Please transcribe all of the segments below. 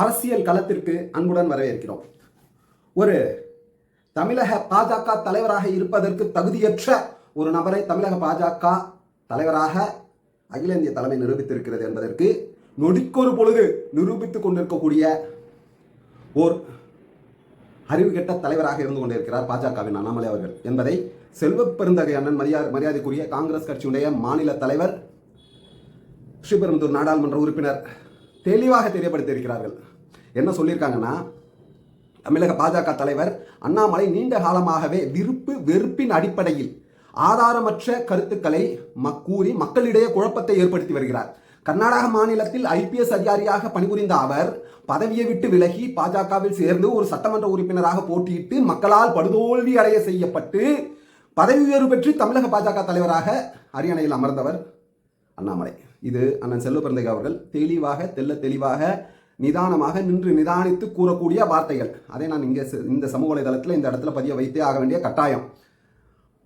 அரசியல் களத்திற்கு அன்புடன் வரவேற்கிறோம். ஒரு தமிழக பாஜக தலைவராக இருப்பதற்கு தகுதியற்ற ஒரு நபரை தமிழக பாஜக தலைவராக அகில இந்திய தலைமை நிரூபித்திருக்கிறது என்பதற்கு நொடிக்கொரு பொழுது நிரூபித்துக் கொண்டிருக்கக்கூடிய ஓர் அறிவு கெட்ட தலைவராக இருந்து கொண்டிருக்கிறார் பாஜகவின் அண்ணாமலை அவர்கள் என்பதை செல்வ பெருந்தகை அண்ணன் மரியா மரியாதைக்குரிய காங்கிரஸ் கட்சியுடைய மாநில தலைவர் ஸ்ரீபெரும்புதூர் நாடாளுமன்ற உறுப்பினர் தெளிவாக தெரியப்படுத்தியிருக்கிறார்கள். என்ன சொல்லியிருக்காங்கன்னா தமிழக பாஜக தலைவர் அண்ணாமலை நீண்ட காலமாகவே விருப்பு வெறுப்பின் அடிப்படையில் ஆதாரமற்ற கருத்துக்களை மக் கூறி மக்களிடையே குழப்பத்தை ஏற்படுத்தி வருகிறார். கர்நாடக மாநிலத்தில் ஐபிஎஸ் அதிகாரியாக பணிபுரிந்த அவர் பதவியை விட்டு விலகி பாஜகவில் சேர்ந்து ஒரு சட்டமன்ற உறுப்பினராக போட்டியிட்டு மக்களால் படுதோல்வி அடைய செய்யப்பட்டு பதவி உயர்வு பெற்று தமிழக பாஜக தலைவராக அரியணையில் அமர்ந்தவர் அண்ணாமலை. இது அண்ணன் செல்வ பிறந்தகை அவர்கள். தெளிவாக தெல்ல தெளிவாக நிதானமாக நின்று நிதானித்து கூறக்கூடிய வார்த்தைகள். அதை நான் இங்கே இந்த சமூக வலைதளத்தில் இந்த இடத்துல பதிய வைத்தே ஆக வேண்டிய கட்டாயம்.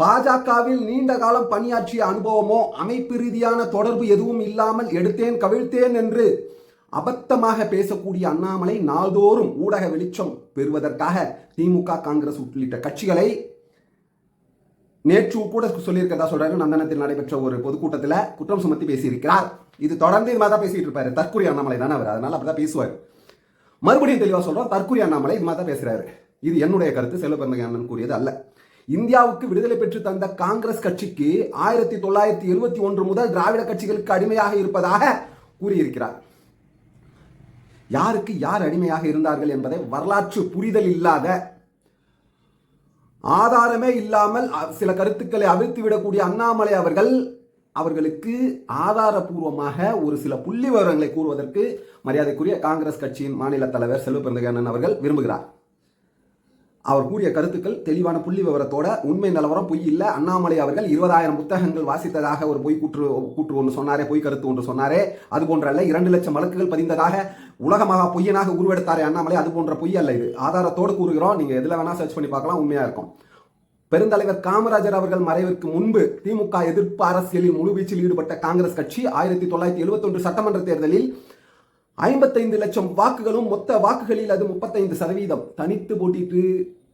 பாஜகவில் நீண்ட காலம் பணியாற்றிய அனுபவமோ அமைப்பு ரீதியான தொடர்பு எதுவும் இல்லாமல் எடுத்தேன் கவிழ்த்தேன் என்று அபத்தமாக பேசக்கூடிய அண்ணாமலை நாள்தோறும் ஊடக வெளிச்சம் பெறுவதற்காக திமுக காங்கிரஸ் உள்ளிட்ட கட்சிகளை நேற்று கூட சொல்லியிருக்கதா சொல்றாரு நந்தனத்தில் நடைபெற்ற ஒரு பொதுக்கூட்டத்தில் குற்றம் சுமத்தி பேசியிருக்கிறார். இது தொடர்ந்து இது மாதிரி தான் பேசிட்டு இருப்பாரு. தற்குறி அண்ணாமலை தானே அவர். அதனால அப்படிதான் பேசுவார். மறுபடியும் தெளிவாக சொல்றோம். தற்குறி அண்ணாமலை இது மாதிரி தான் பேசுறாரு. இது என்னுடைய கருத்து. செல்வபிறந்தகை அண்ணன் கூறியது அல்ல. இந்தியாவுக்கு விடுதலை பெற்று தந்த காங்கிரஸ் கட்சிக்கு ஆயிரத்தி தொள்ளாயிரத்தி எழுபத்தி ஒன்று முதல் திராவிட கட்சிகளுக்கு அடிமையாக இருப்பதாக கூறியிருக்கிறார். யாருக்கு யார் அடிமையாக இருந்தார்கள் என்பதை வரலாற்று புரிதல் இல்லாத ஆதாரமே இல்லாமல் சில கருத்துக்களை அவிழ்த்து விடக்கூடிய அண்ணாமலை அவர்கள் அவர்களுக்கு ஆதாரபூர்வமாக ஒரு சில புள்ளி விவரங்களை கூறுவதற்கு மரியாதைக்குரிய காங்கிரஸ் கட்சியின் மாநில தலைவர் செல்வ பிறந்தகண்ணன் அவர்கள் விரும்புகிறார். அவர் கூறிய கருத்துக்கள் தெளிவான புள்ளி விவரத்தோட உண்மை நிலவரம் பொய் இல்லை. அண்ணாமலை அவர்கள் இருபதாயிரம் புத்தகங்கள் வாசித்ததாக ஒரு பொய் கூற்று கூற்று ஒன்று சொன்னாரே பொய் கருத்து ஒன்று சொன்னாரே. அது போன்ற அல்ல இரண்டு லட்சம் வழக்குகள் பதிந்ததாக உலகமாக பொய்யனாக உருவெடுத்தாரே அண்ணாமலை. அது போன்ற பொய் அல்ல இது. ஆதாரத்தோடு கூறுகிறோம். நீங்க எதுல வேணா சர்ச் பண்ணி பார்க்கலாம். உண்மையா இருக்கும். பெருந்தலைவர் காமராஜர் அவர்கள் மறைவிற்கு முன்பு திமுக எதிர்ப்பு அரசியலில் முழுவீச்சில் ஈடுபட்ட காங்கிரஸ் கட்சி ஆயிரத்தி தொள்ளாயிரத்தி எழுபத்தொன்று சட்டமன்ற தேர்தலில் ஐம்பத்தைந்து லட்சம் வாக்குகளும் மொத்த வாக்குகளில் அது முப்பத்தைந்து சதவீதம். தனித்து போட்டியிட்டு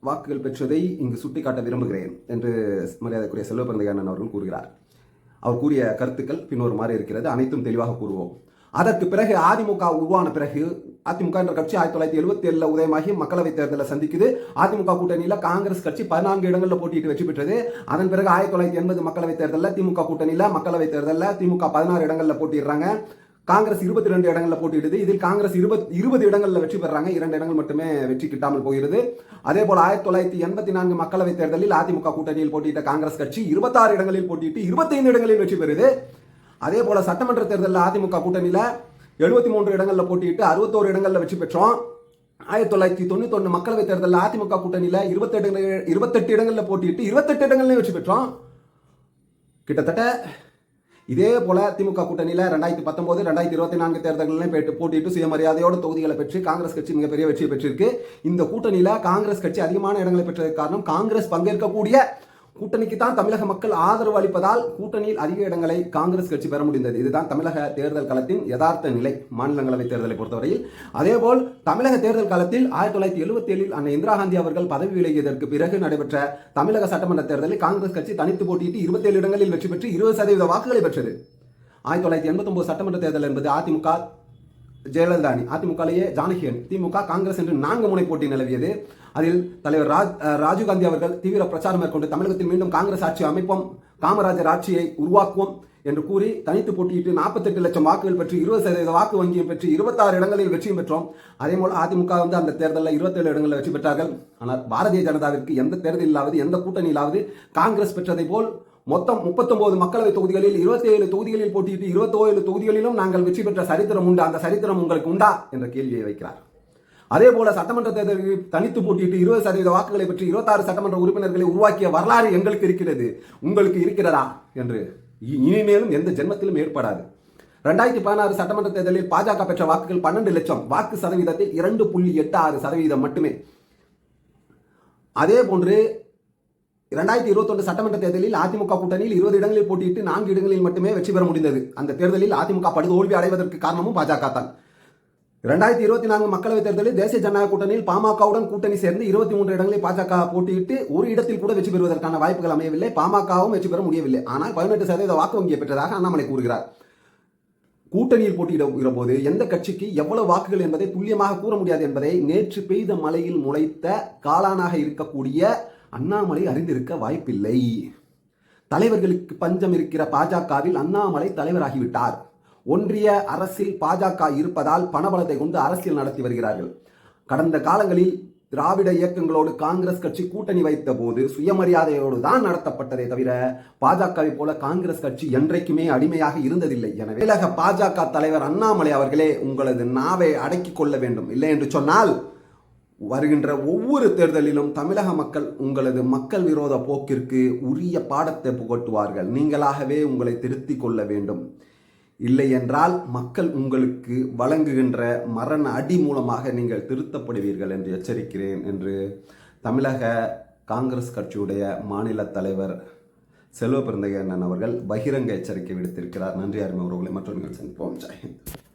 வாக்குகள் பெற்றதை இங்கு சுட்டிக்காட்ட விரும்புகிறேன் என்று மரியாதைக்குரிய செல்வ பிறந்தகண்ணன் அவர்கள் கூறுகிறார். அவர் கூறிய கருத்துக்கள் பின்னொரு மாதிரி இருக்கிறது. அனைத்தும் தெளிவாக கூறுவோம். அதற்கு பிறகு அதிமுக உருவான பிறகு அதிமுக என்ற கட்சி ஆயிரத்தி தொள்ளாயிரத்தி எழுபத்தி ஏழுல உதயமாகி மக்களவைத் தேர்தலில் சந்திக்குது. அதிமுக கூட்டணியில் காங்கிரஸ் கட்சி பதினான்கு இடங்களில் போட்டியிட்டு வெற்றி பெற்றது. அதன் பிறகு ஆயிரத்தி தொள்ளாயிரத்தி எண்பது மக்களவைத் தேர்தலில் திமுக கூட்டணியில் மக்களவைத் தேர்தலில் திமுக பதினாறு இடங்களில் போட்டிடுறாங்க காங்கிரஸ் இருபத்தி ரெண்டு இடங்களில் போட்டியிடுது. இதில் காங்கிரஸ் இருபத் இருபது இடங்களில் வெற்றி பெறாங்க. இரண்டு இடங்கள் மட்டுமே வெற்றி கிட்டாமல் போகிறது. அதே போல் ஆயிரத்தி தொள்ளாயிரத்தி எண்பத்தி நான்கு மக்களவைத் தேர்தலில் அதிமுக கூட்டணியில் போட்டியிட்ட காங்கிரஸ் கட்சி இருபத்தாறு இடங்களில் போட்டியிட்டு இருபத்தைந்து இடங்களில் வெற்றி பெறுது. அதே போல சட்டமன்ற தேர்தலில் அதிமுக கூட்டணியில் எழுபத்தி மூன்று இடங்களில் போட்டியிட்டு அறுபத்தோரு இடங்களில் வெற்றி பெற்றோம். ஆயிரத்தி தொள்ளாயிரத்தி தொண்ணூத்தொன்று மக்களவைத் தேர்தலில் அதிமுக கூட்டணியில் இருபத்தெட்டு இருபத்தெட்டு இடங்களில் போட்டியிட்டு இருபத்தெட்டு இடங்களில் வெற்றி பெற்றோம். கிட்டத்தட்ட இதே போல திமுக கூட்டணியில் ரெண்டாயிரத்தி பத்தொன்பது ரெண்டாயிரத்தி இருபத்தி நான்கு தேர்தல்களிலும் போயிட்டு போட்டிட்டு சுயமரியாதையோட தொகுதிகளை பெற்று காங்கிரஸ் கட்சி மிகப்பெரிய வெற்றியை பெற்றிருக்கு. இந்த கூட்டணியில் காங்கிரஸ் கட்சி அதிகமான இடங்களை பெற்றதற்கு காரணம் காங்கிரஸ் பங்கேற்கக்கூடிய கூட்டணிக்கு தான் தமிழக மக்கள் ஆதரவு அளிப்பதால் கூட்டணியில் அதிக இடங்களை காங்கிரஸ் கட்சி பெற முடிந்தது. இதுதான் தமிழக தேர்தல் களத்தின் யதார்த்த நிலை மாநிலங்களவை தேர்தலை பொறுத்தவரையில். அதேபோல் தமிழக தேர்தல் காலத்தில் ஆயிரத்தி தொள்ளாயிரத்தி எழுபத்தி ஏழில் அன்னை இந்திரா காந்தி அவர்கள் பதவி விலகியதற்கு பிறகு நடைபெற்ற தமிழக சட்டமன்ற தேர்தலில் காங்கிரஸ் கட்சி தனித்து போட்டியிட்டு இருபத்தேழு இடங்களில் வெற்றி பெற்று இருபது சதவீத வாக்குகளை பெற்றது. ஆயிரத்தி தொள்ளாயிரத்தி எண்பத்தி ஒன்பது சட்டமன்ற தேர்தல் என்பது அதிமுக ஜெயலலிதா அணி அதிமுகலேயே ஜானகி அணி திமுக காங்கிரஸ் என்று நான்கு முனை போட்டி நிலவியது. அதில் தலைவர் ராஜ் ராஜீவ்காந்தி அவர்கள் தீவிர பிரச்சாரம் மேற்கொண்டு தமிழகத்தில் மீண்டும் காங்கிரஸ் ஆட்சி அமைப்போம் காமராஜர் ஆட்சியை உருவாக்குவோம் என்று கூறி தனித்து போட்டியிட்டு நாற்பத்தெட்டு லட்சம் வாக்குகள் பெற்று இருபது சதவீத வாக்கு வங்கியும் பெற்று இருபத்தாறு இடங்களில் வெற்றியும் பெற்றோம். அதே போல அதிமுக வந்து அந்த தேர்தலில் இருபத்தேழு இடங்களில் வெற்றி பெற்றார்கள். ஆனால் பாரதிய ஜனதாவிற்கு எந்த தேர்தலிலாவது எந்த கூட்டணியிலாவது காங்கிரஸ் பெற்றதை போல் மொத்தம் முப்பத்தொன்பது மக்களவை தொகுதிகளில் இருபத்தி ஏழு தொகுதிகளில் போட்டியிட்டு இருபத்தோழு தொகுதிகளிலும் நாங்கள் வெற்றி பெற்ற சரித்திரம் உண்டு? அந்த சரித்திரம் உங்களுக்கு உண்டா? என்ற கேள்வியை வைக்கிறார். அதே போல சட்டமன்ற தேர்தலில் தனித்து போட்டியிட்டு இருபது சதவீத வாக்குகளை பெற்று இருபத்தாறு சட்டமன்ற உறுப்பினர்களை உருவாக்கிய வரலாறு எங்களுக்கு இருக்கிறது. உங்களுக்கு இருக்கிறதா? என்று இ- இனிமேலும் எந்த ஜென்மத்திலும் ஏற்படாது. ரெண்டாயிரத்தி பதினாறு சட்டமன்ற தேர்தலில் பாஜக பெற்ற வாக்குகள் பன்னெண்டு லட்சம். வாக்கு சதவீதத்தில் இரண்டு புள்ளி எட்டு ஆறு சதவீதம் மட்டுமே. அதே போன்று இரண்டாயிரத்தி இருபத்தொன்று சட்டமன்ற தேர்தலில் அதிமுக கூட்டணியில் இருபது இடங்களில் போட்டியிட்டு நான்கு இடங்களில் மட்டுமே வெற்றி பெற முடிந்தது. அந்த தேர்தலில் அதிமுக படுதோல்வி அடைவதற்கு காரணமும் பாஜக தான். இரண்டாயிரத்தி இருபத்தி நான்கு மக்களவைத் தேர்தலில் தேசிய ஜனநாயக கூட்டணியில் பாமகவுடன் கூட்டணி சேர்ந்து இருபத்தி மூன்று இடங்களில் பாஜக போட்டியிட்டு ஒரு இடத்தில் கூட வெற்றி பெறுவதற்கான வாய்ப்புகள் அமையவில்லை. பாமகவும் வெற்றி பெற முடியவில்லை. ஆனால் பதினெட்டு சதவீத வாக்கு வங்கியை பெற்றதாக அண்ணாமலை கூறுகிறார். கூட்டணியில் போட்டியிடுகிற போது எந்த கட்சிக்கு எவ்வளவு வாக்குகள் என்பதை துல்லியமாக கூற முடியாது என்பதை நேற்று பெய்த மழையில் முளைத்த காளானாக இருக்கக்கூடிய அண்ணாமலை அறிந்திருக்க வாய்ப்பில்லை. தலைவர்களுக்கு பஞ்சம் இருக்கிற பாஜகவில் அண்ணாமலை தலைவராகிவிட்டார். ஒன்றிய அரசில் பாஜக இருப்பதால் பணபலத்தை கொண்டு அரசியல் நடத்தி வருகிறார்கள். கடந்த காலங்களில் திராவிட இயக்கங்களோடு காங்கிரஸ் கட்சி கூட்டணி வைத்த போது சுயமரியாதையோடு தான் நடத்தப்பட்டதே தவிர பாஜகவை போல காங்கிரஸ் கட்சி என்றைக்குமே அடிமையாக இருந்ததில்லை. எனவே பாஜக தலைவர் அண்ணாமலை அவர்களே உங்களது நாவை அடக்கிக் கொள்ள வேண்டும். இல்லை என்று சொன்னால் வருகின்ற ஒவ்வொரு தேர்தலிலும் தமிழக மக்கள் உங்களது மக்கள் விரோத போக்கிற்கு உரிய பாடத்தை புகட்டுவார்கள். நீங்களாகவே உங்களை திருத்தி கொள்ள வேண்டும். இல்லை என்றால் மக்கள் உங்களுக்கு வழங்குகின்ற மரண அடி மூலமாக நீங்கள் திருத்தப்படுவீர்கள் என்று எச்சரிக்கிறேன் என்று தமிழக காங்கிரஸ் கட்சியுடைய மாநில தலைவர் செல்வ பிறந்தகண்ணன் அவர்கள் பகிரங்க எச்சரிக்கை விடுத்திருக்கிறார். நன்றி அருமை உறவுகளை மற்றவர்கள் சந்திப்போம். ஜெயஹிந்த்